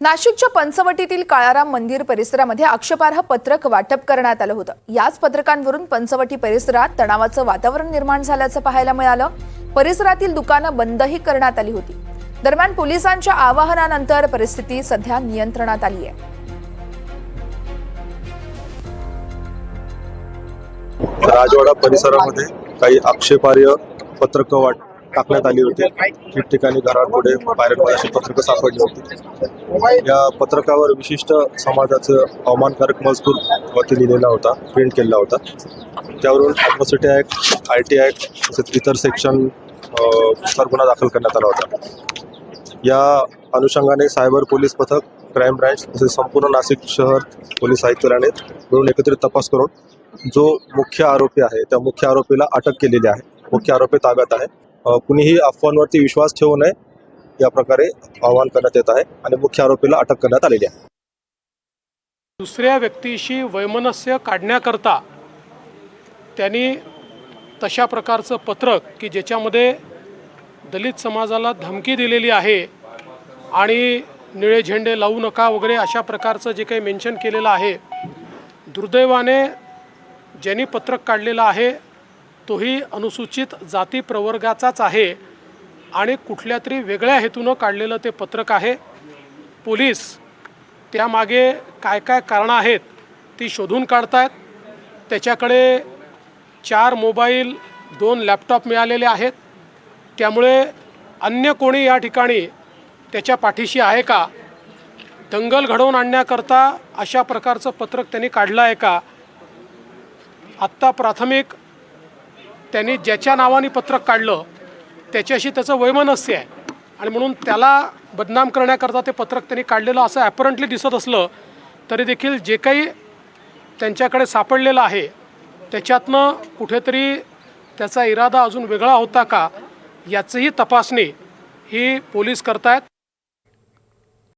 नाशिकच्या पंचवटीतील काळाराम मंदिर परिसरामध्ये आक्षेपार्ह पत्रक वाटप करण्यात आलं होतं. याच पत्रकांवरून पंचवटी परिसरात तणावाचं वातावरण निर्माण झाल्याचं पाहायला मिळालं. परिसरातील दुकानं बंदही करण्यात आली होती. दरम्यान पोलिसांच्या आवाहनानंतर परिस्थिती सध्या नियंत्रणात आली आहे. राजवाडा परिसरामध्ये काही आक्षेपार्ह पत्रकं वाट टाकण्यात आली होती. ठिकठिकाणी घरापुढे पायऱ्यांवर अशी पत्रकं सापडली होती. या पत्रकावर विशिष्ट समाजाचं अवमानकारक मजकूर वरती लिहिलेला होता प्रिंट केलेला होता. त्यावरून atrocity act I T act तसेच इतर सेक्शन सर गुन्हा दाखल करण्यात आला होता. या अनुषंगाने सायबर पोलीस पथक क्राईम ब्रँच तसेच संपूर्ण नाशिक शहर पोलीस आयुक्तालयाने मिळून एकत्रित तपास करून जो मुख्य आरोपी आहे त्या मुख्य आरोपीला अटक केलेली आहे. मुख्य आरोपी ताब्यात आहे. कुणीही अफवांवरती विश्वास ठेवू नये या प्रकारे आवाहन करण्यात येत आहे आणि मुख्य आरोपीला अटक करण्यात आलेली आहे. दुसऱ्या व्यक्तीशी वैमनस्य काढण्याकरता त्यांनी तशा प्रकारचं पत्रक की ज्याच्यामध्ये दलित समाजाला धमकी दिलेली आहे आणि निळे झेंडे लावू नका वगैरे अशा प्रकारचं जे काही मेन्शन केलेलं आहे दुर्दैवाने ज्यांनी पत्रक काढलेलं आहे तोही अनुसूचित जाती प्रवर्गाचाच आहे आणि कुठल्या तरी वेगळ्या हेतूनं काढलेलं ते पत्रक आहे. पोलीस त्यामागे काय काय कारणं आहेत ती शोधून काढतायत. त्याच्याकडे चार मोबाईल दोन लॅपटॉप मिळालेले आहेत. त्यामुळे अन्य कोणी या ठिकाणी त्याच्या पाठीशी आहे का? दंगल घडवून आणण्याकरता अशा प्रकारचं पत्रक त्यांनी काढलं आहे का? आत्ता प्राथमिक त्यांनी ज्याच्या नावाने पत्रक काढलं त्याच्याशी त्याचं वैमनस्य आहे. आणि म्हणून त्याला बदनाम करण्याकरता ते पत्रक त्यांनी काढलेलं असं ॲपरंटली दिसत असलं तरी देखील जे काही त्यांच्याकडे सापडलेलं आहे त्याच्यातनं कुठेतरी त्याचा इरादा अजून वेगळा होता का याचीही तपासणी ही पोलीस करतायत.